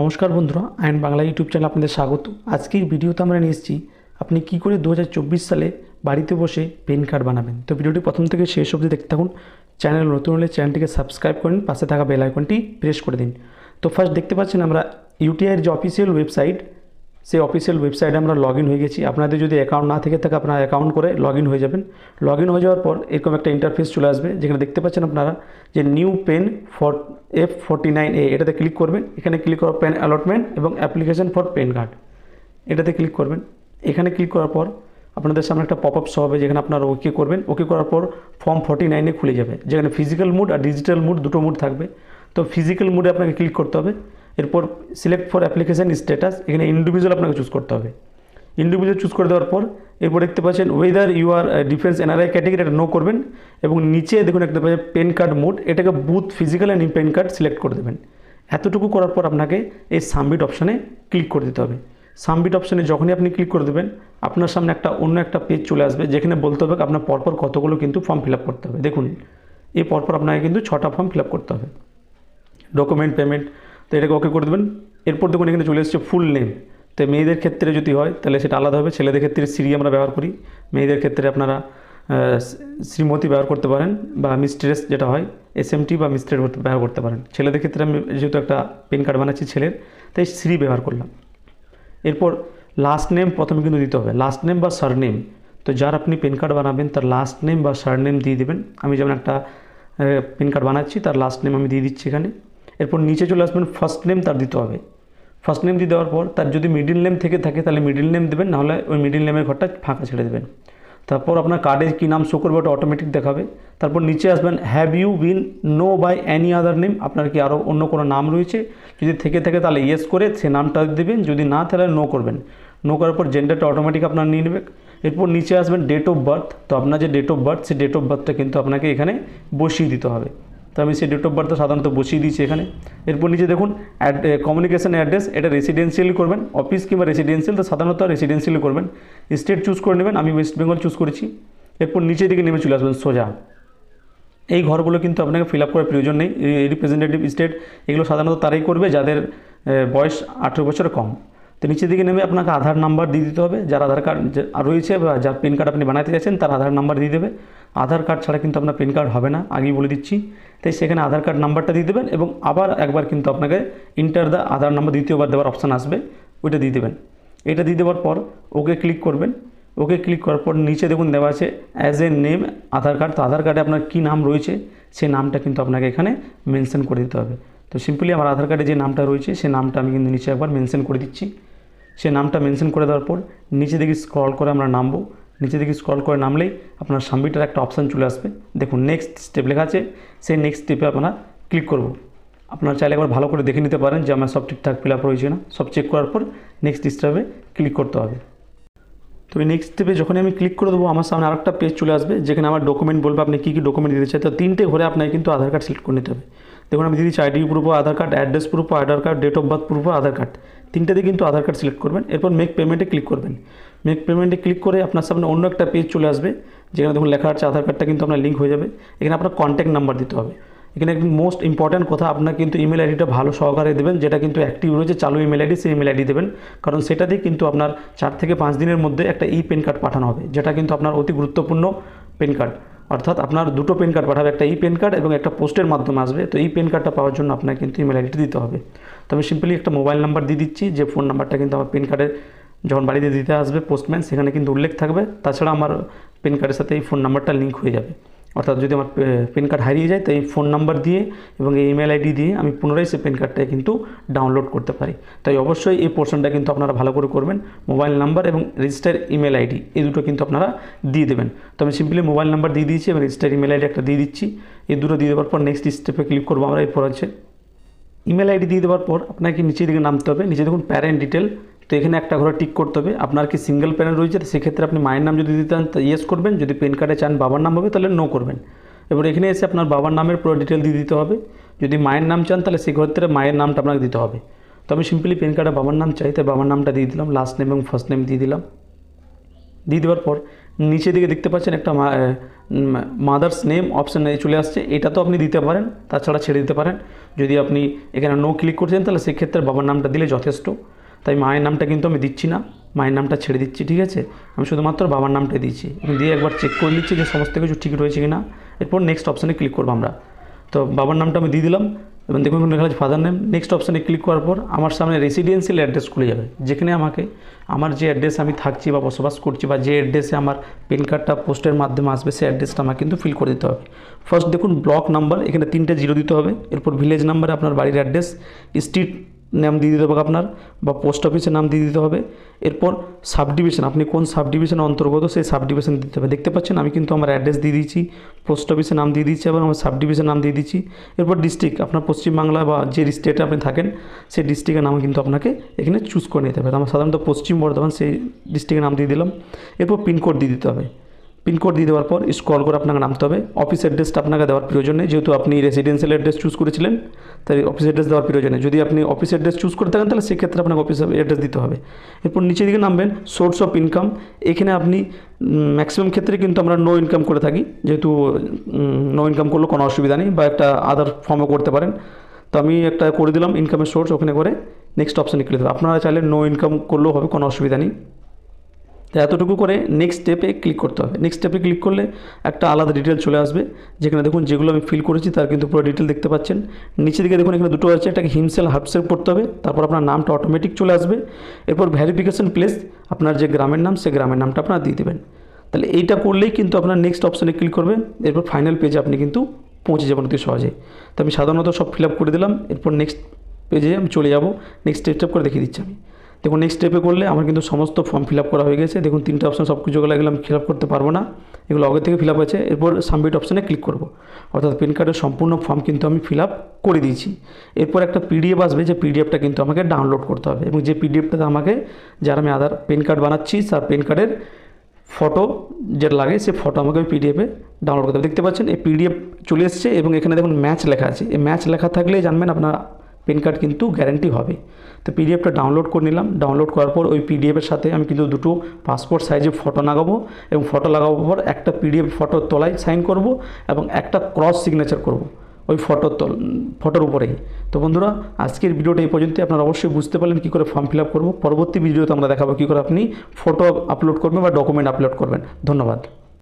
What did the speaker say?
নমস্কার বন্ধুরা আইন বাংলা ইউটিউব চ্যানেল আপনাদের স্বাগত। আজকের ভিডিওতে আমরা নিয়ে এসেছি, আপনি কী করে দু হাজার চব্বিশ সালে বাড়িতে বসে পেন কার্ড বানাবেন? তো ভিডিওটি প্রথম থেকে শেষ অবধি দেখতে থাকুন। চ্যানেল নতুন হলে চ্যানেলটিকে সাবস্ক্রাইব করেন পাশে থাকা বেল আইকনটি প্রেস করে দিন। তো ফার্স্ট দেখতে পাচ্ছেন আমরা ইউটিআইয়ের যে অফিসিয়াল ওয়েবসাইট সেই অফিসিয়াল ওয়েবসাইটে আমরা লগ হয়ে গেছি। আপনাদের যদি অ্যাকাউন্ট না থেকে থাকে, আপনারা অ্যাকাউন্ট করে লগ হয়ে যাবেন। লগ হয়ে যাওয়ার পর এরকম একটা ইন্টারফেস চলে আসবে, যেখানে দেখতে পাচ্ছেন আপনারা যে new PAN for F forty nine A এটাতে ক্লিক করবেন। এখানে ক্লিক করার পেন অ্যালটমেন্ট এবং অ্যাপ্লিকেশন ফর পেন কার্ড এটাতে ক্লিক করবেন। এখানে ক্লিক করার পর আপনাদের সামনে একটা পপ আপ শো হবে, যেখানে আপনারা ওকে করবেন। ওকে করার পর ফর্ম ফর্টি নাইনে খুলে যাবে। যেখানে ফিজিক্যাল মুড আর ডিজিটাল মুড দুটো মুড থাকবে। তো ফিজিক্যাল মুডে আপনাকে ক্লিক করতে হবে। এরপর সিলেক্ট ফর অ্যাপ্লিকেশান স্ট্যাটাস এখানে ইন্ডিভিজুয়াল আপনাকে চুজ করতে হবে। ইন্ডিভিজুয়াল চুজ করে দেওয়ার পর, এরপর দেখতে পাচ্ছেন whether you are defence NRI category এটা নো করবেন এবং নিচে দেখুন একটা পাচ্ছেন পেন কার্ড মোড এটাকে both physical and PAN card select করে দেবেন। এতটুকু করার পর আপনাকে এই সাবমিট অপশানে ক্লিক করে দিতে হবে। সাবমিট অপশানে যখনই আপনি ক্লিক করে দেবেন, আপনার সামনে একটা অন্য একটা পেজ চলে আসবে, যেখানে বলতে হবে আপনার পরপর কতগুলো কিন্তু ফর্ম ফিল করতে হবে। দেখুন, এই পরপর আপনাকে কিন্তু ছটা ফর্ম ফিল করতে হবে। ডকুমেন্ট পেমেন্ট তো এটাকে ওকে করে দেবেন। এরপর দেখুন এখানে চলে এসেছে ফুল নেম তো মেয়েদের ক্ষেত্রে যদি হয়, তাহলে সেটা আলাদা হবে। ছেলেদের ক্ষেত্রে শ্রী আমরা ব্যবহার করি। মেয়েদের ক্ষেত্রে আপনারা শ্রীমতী ব্যবহার করতে পারেন বা মিস্ট্রেস যেটা হয় এস এম টি বা মিস্ট্রেস ব্যবহার করতে পারেন। ছেলেদের ক্ষেত্রে আমি যেহেতু একটা পেন কার্ড বানাচ্ছি ছেলের, তাই শ্রী ব্যবহার করলাম। এরপর লাস্ট নেম প্রথমে কিন্তু দিতে হবে। লাস্ট নেম বা সারনেম তো যার আপনি পেন কার্ড বানাবেন, তার লাস্ট নেম বা সারনেম দিয়ে দেবেন। আমি যেমন একটা পেন কার্ড বানাচ্ছি, তার লাস্ট নেম আমি দিয়ে দিচ্ছি এখানে। এরপর নিচে চলে আসবেন ফার্স্ট নেম তার দিতে হবে। ফার্স্ট নেম দিয়ে দেওয়ার পর তার যদি মিডিল নেম থেকে থাকে তাহলে মিডিল নেম দেবেন, নাহলে ওই মিডিল নেমের ঘরটা ফাঁকা ছেড়ে দেবেন। তারপর আপনার কার্ডে কী নাম শো করবে ওটা অটোমেটিক দেখাবে। তারপর নিচে আসবেন have you been known by any other name আপনার কি আরও অন্য কোনো নাম রয়েছে? যদি থেকে থাকে তাহলে ইয়েস করে সে নামটা দেবেন, যদি না তাহলে নো করবেন। নো করার পর জেন্ডারটা অটোমেটিক আপনার নিয়ে নেবে। এরপর নিচে আসবেন ডেট অফ বার্থ তো আপনার যে ডেট অফ বার্থ সেই ডেট অফ বার্থটা কিন্তু আপনাকে এখানে বসিয়ে দিতে হবে। তো আমি সেই ডেট অফ বার্থটা সাধারণত বসিয়ে দিয়েছি এখানে। এরপর নিচে দেখুন অ্যাড কমিউনিকেশান অ্যাড্রেস এটা রেসিডেন্সিয়ালি করবেন। অফিস কিংবা রেসিডেন্সিয়াল তো সাধারণত রেসিডেন্সিয়ালি করবেন। স্টেট চুজ করে নেবেন, আমি ওয়েস্ট বেঙ্গল চুজ করেছি। এরপর নিচের দিকে নেমে চলে আসবেন সোজা। এই ঘরগুলো কিন্তু আপনাকে ফিল আপ করার প্রয়োজন নেই। রিপ্রেজেন্টেটিভ স্টেট এগুলো সাধারণত তারাই করবে, যাদের বয়স আঠেরো বছরের কম। তো নিচের দিকে নেমে আপনাকে আধার নাম্বার দিয়ে দিতে হবে। যার আধার কার্ড রয়েছে বা যার পেন কার্ড আপনি বানাতে চাইছেন, তার আধার নাম্বার দিয়ে দেবে। আধার কার্ড ছাড়া কিন্তু আপনার পেন কার্ড হবে না, আগেই বলে দিচ্ছি। তাই সেখানে আধার কার্ড নাম্বারটা দিয়ে দেবেন এবং আবার একবার কিন্তু আপনাকে ইন্টার দ্য আধার নাম্বার দ্বিতীয়বার দেওয়ার অপশান আসবে, ওইটা দিয়ে দেবেন। এটা দিয়ে দেওয়ার পর ওকে ক্লিক করবেন। ওকে ক্লিক করার পর নিচে দেখুন দেওয়া আছে as a name Aadhaar card তো আধার কার্ডে আপনার কী নাম রয়েছে, সেই নামটা কিন্তু আপনাকে এখানে মেনশন করে দিতে হবে। তো সিম্পলি আমার আধার কার্ডে যে নামটা রয়েছে সেই নামটা আমি কিন্তু নিচে একবার মেনশন করে দিচ্ছি। সেই নামটা মেনশন করে দেওয়ার পর নিচে দিকে স্ক্রল করে আমরা নামবো। নিচে দিকে স্ক্রল করে নামলেই আপনার সাবমিটের একটা অপশান চলে আসবে। দেখুন নেক্সট স্টেপ লেখা আছে, সেই নেক্সট স্টেপে আপনারা ক্লিক করব। আপনারা চাইলে একবার ভালো করে দেখে নিতে পারেন যে আমার সব ঠিকঠাক ফিল আপ রয়েছে না সব চেক করার পর নেক্সট স্টেপে ক্লিক করতে হবে। তো এই নেক্সট স্টেপে যখনই আমি ক্লিক করে দেবো, আমার সামনে আরেকটা পেজ চলে আসবে, যেখানে আমার ডকুমেন্ট বলবে আপনি কী কী ডকুমেন্ট দিতে চাই। তো তিনটে ঘরে আপনাকে কিন্তু আধার কার্ড সিলেক্ট করে নিতে হবে। দেখুন, আমি দিচ্ছি ID proof Aadhaar card address proof Aadhaar card date of birth proof Aadhaar card তিনটাতে কিন্তু আধার কার্ড সিলেক্ট করবেন। এরপর মেক পেমেন্টে ক্লিক করবেন। মেক পেমেন্টে ক্লিক করে আপনার সামনে অন্য একটা পেজ চলে আসবে। যেখানে দেখুন, লেখা আছে আধার কার্ডটা কিন্তু আপনার লিঙ্ক হয়ে যাবে। এখানে আপনার কন্ট্যাক্ট নাম্বার দিতে হবে। এখানে একদম মোস্ট ইম্পর্ট্যান্ট কথা, আপনার কিন্তু ইমেল আইডিটা ভালো সহকারে দেবেন, যেটা কিন্তু অ্যাক্টিভ রয়েছে, চালু ইমেল আইডি সেই ইমেল আইডি দেবেন। কারণ সেটা দিয়ে কিন্তু আপনার চার থেকে পাঁচ দিনের মধ্যে একটা ই পেন কার্ড পাঠানো হবে, যেটা কিন্তু আপনার অতি গুরুত্বপূর্ণ পেন কার্ড অর্থাৎ আপনার দুটো পেন কার্ড পাঠাবে, একটা ই পেন কার্ড এবং একটা পোস্টের মাধ্যমে আসবে। তো এই পেন কার্ডটা পাওয়ার জন্য আপনাকে কিন্তু ইমেল আইডিটা দিতে হবে। তো আমি সিম্পলি একটা মোবাইল নাম্বার দিয়ে দিচ্ছি, যে ফোন নাম্বারটা কিন্তু আমার পেন কার্ডের যখন বাড়িতে দিতে আসবে পোস্টম্যান সেখানে কিন্তু উল্লেখ থাকবে। তাছাড়া আমার পেন কার্ডের সাথে এই ফোন নাম্বারটা লিঙ্ক হয়ে যাবে। অর্থাৎ যদি আমার পেন কার্ড হারিয়ে যায়, তো এই ফোন নাম্বার দিয়ে এবং এই ইমেল আইডি দিয়ে আমি পুনরায় সেই পেন কার্ডটা কিন্তু ডাউনলোড করতে পারি। তাই অবশ্যই এই পোর্শনটা কিন্তু আপনারা ভালো করে করবেন। মোবাইল নাম্বার এবং রেজিস্টার ইমেল আইডি এই দুটো কিন্তু আপনারা দিয়ে দেবেন। তো আমি সিম্পলি মোবাইল নাম্বার দিয়ে দিয়েছি এবং রেজিস্টার ইমেল আইডি একটা দিয়ে দিচ্ছি। এই দুটো দিয়ে দেওয়ার পর নেক্সট স্টেপে ক্লিক করব আমরা, এরপর আছে ইমেল আইডি দিয়ে দেওয়ার পর আপনাকে নিচে দিকে নামতে হবে। নিচে দেখুন প্যারেন্ট ডিটেল তো এখানে একটা ঘরে টিক করতে হবে। আপনার কি সিঙ্গেল প্যারেন্ট রয়েছে? সেক্ষেত্রে আপনি মায়ের নাম যদি দিতে চান ইয়েস করবেন। যদি পেন কার্ডে চান, বাবার নাম হবে, তাহলে নো করবেন। এবার এখানে এসে আপনার বাবার নামের পুরো ডিটেল দিয়ে দিতে হবে। যদি মায়ের নাম চান, তাহলে সেক্ষেত্রে মায়ের নামটা আপনাকে দিতে হবে। তো আমি সিম্পলি পেন কার্ডে বাবার নাম চাই, তাই বাবার নামটা দিয়ে দিলাম। লাস্ট নেম এবং ফার্স্ট নেম দিয়ে দিলাম। দিয়ে দেওয়ার পর নিচে দিকে দেখতে পাচ্ছেন একটা মাদার্স নেম অপশান চলে আসছে। এটা তো আপনি দিতে পারেন, তাছাড়া ছেড়ে দিতে পারেন। যদি আপনি এখানে নো ক্লিক করছেন, তাহলে সেক্ষেত্রে বাবার নামটা দিলে যথেষ্ট। তাই মায়ের নামটা কিন্তু আমি দিচ্ছি না, মায়ের নামটা ছেড়ে দিচ্ছি, ঠিক আছে? আমি শুধুমাত্র বাবার নামটা দিচ্ছি দিয়ে একবার চেক করে নিচ্ছি যে সমস্ত কিছু ঠিক রয়েছে কিনা। এরপর নেক্সট অপশানে ক্লিক করব আমরা। তো বাবার নামটা আমি দিয়ে দিলাম, এবং দেখুন লেখা আছে ফাদার নেম নেক্সট অপশানে ক্লিক করার পর আমার সামনে রেসিডেন্সিয়াল অ্যাড্রেস খুলে যাবে। যেখানে আমাকে আমার যে অ্যাড্রেস আমি থাকছি বা বসবাস করছি বা যে অ্যাড্রেসে আমার পেন কার্ডটা পোস্টের মাধ্যমে আসবে, সেই অ্যাড্রেসটা আমাকে কিন্তু ফিল করে দিতে হবে। ফার্স্ট দেখুন ব্লক নাম্বার এখানে তিনটে জিরো দিতে হবে। এরপর ভিলেজ নাম্বারে আপনার বাড়ির অ্যাড্রেস স্ট্রিট নাম দিয়ে দিতে হবে আপনার বা পোস্ট অফিসের নাম দিয়ে দিতে হবে। এরপর সাব ডিভিশন আপনি কোন সাব ডিভিশনের অন্তর্গত সেই সাব ডিভিশন দিতে হবে। দেখতে পাচ্ছেন আমি কিন্তু আমার অ্যাড্রেস দিয়ে দিয়েছি পোস্ট অফিসের নাম দিয়ে দিচ্ছি এবং আমার সাব ডিভিশন নাম দিয়ে দিচ্ছি এরপর ডিস্ট্রিক্ট আপনার পশ্চিমবাংলা বা যে স্টেটে আপনি থাকেন, সেই ডিস্ট্রিক্টের নাম কিন্তু আপনাকে এখানে চুজ করে নিতে হবে। আমার সাধারণত পশ্চিম বর্ধমান সেই ডিস্ট্রিক্টের নাম দিয়ে দিলাম। এরপর পিনকোড দিয়ে দিতে হবে। পিনকোড দিয়ে দেওয়ার পর স্ক্রল করে আপনাকে নামতে হবে। অফিস অ্যাড্রেসটা আপনাকে দেওয়ার প্রয়োজন নেই। যেহেতু আপনি রেসিডেন্সিয়াল অ্যাড্রেস চুজ করেছিলেন, তাই অফিস অ্যাড্রেস দেওয়ার প্রয়োজন নেই। যদি আপনি অফিস অ্যাড্রেস চুজ করে থাকেন, তাহলে সেক্ষেত্রে আপনাকে অফিস অ্যাড্রেস দিতে হবে। এরপর নিচের দিকে নামবেন সোর্স অফ ইনকাম এখানে আপনি ম্যাক্সিমাম ক্ষেত্রে কিন্তু আমরা নো ইনকাম করে থাকি। যেহেতু নো ইনকাম করলেও কোনো অসুবিধা নেই বা একটা আদার ফর্মও করতে পারেন। তো আমি একটা করে দিলাম ইনকামের সোর্স ওখানে করে নেক্সট অপশানে ক্লিক দেবো। আপনারা চাইলে নো ইনকাম করলেও হবে, কোনো অসুবিধা নেই। তো এতটুকু করে নেক্সট স্টেপে ক্লিক করতে হবে। নেক্সট স্টেপে ক্লিক করলে একটা আলাদা ডিটেল চলে আসবে। যেখানে দেখুন যেগুলো আমি ফিল করেছি তার কিন্তু পুরো ডিটেল দেখতে পাচ্ছেন। নিচে দিকে দেখুন এখানে দুটো আছে এটাকে হিমসেল হাফসেল করতে হবে, তারপর আপনার নামটা অটোমেটিক চলে আসবে। এরপর ভ্যারিফিকেশন প্লেস আপনার যে গ্রামের নাম, সে গ্রামের নামটা আপনার দিয়ে দেবেন। তাহলে এইটা করলেই কিন্তু আপনার নেক্সট অপশানে ক্লিক করবেন এরপর ফাইনাল পেজে আপনি কিন্তু পৌঁছে যাবেন অতি সহজে তো আমি সাধারণত সব ফিল আপ করে দিলাম। এরপর নেক্সট পেজে আমি চলে যাব। নেক্সট স্টেপ করে দেখিয়ে দিচ্ছি আমি। দেখুন নেক্সট স্টেপে করলে আমার কিন্তু সমস্ত ফর্ম ফিল আপ করা হয়ে গেছে। দেখুন, তিনটে অপশন সব কিছু এগুলো আমি ফিল আপ করতে পারব না। এগুলো আগে থেকে ফিল আপ আছে এরপর সাবমিট অপশানে ক্লিক করব। অর্থাৎ প্যান কার্ডের সম্পূর্ণ ফর্ম কিন্তু আমি ফিল আপ করে দিয়েছি। এরপর একটা পিডিএফ আসবে, যে পিডিএফটা কিন্তু আমাকে ডাউনলোড করতে হবে। এবং যে পিডিএফটাতে আমাকে, যারা আমি আধার পেন কার্ড বানাচ্ছি, তার পেন কার্ডের ফটো যেটা লাগে, সে ফটো আমাকে ওই পিডিএফে ডাউনলোড করতে হবে। দেখতে পাচ্ছেন, এই পিডিএফ চলে এসছে এবং এখানে দেখুন ম্যাচ লেখা আছে। এই ম্যাচ লেখা থাকলেই জানবেন আপনার পেন কার্ড কিন্তু গ্যারান্টি হবে। তো পিডিএফটা ডাউনলোড করে নিলাম। ডাউনলোড করার পর ওই পিডিএফের সাথে আমি কিন্তু দুটো পাসপোর্ট সাইজে ফটো লাগাবো এবং ফটো লাগাবার পর একটা পিডিএফ ফটো তোলায় সাইন করব এবং একটা ক্রস সিগনেচার করব ওই ফটোর তল ফটোর উপরেই। তো বন্ধুরা, আজকের ভিডিওটা এই পর্যন্ত আপনারা অবশ্যই বুঝতে পারলেন কী করে ফর্ম ফিল আপ করব। পরবর্তী ভিডিওতে আমরা দেখাবো কী করে আপনি ফটো আপলোড করবেন বা ডকুমেন্ট আপলোড করবেন। ধন্যবাদ।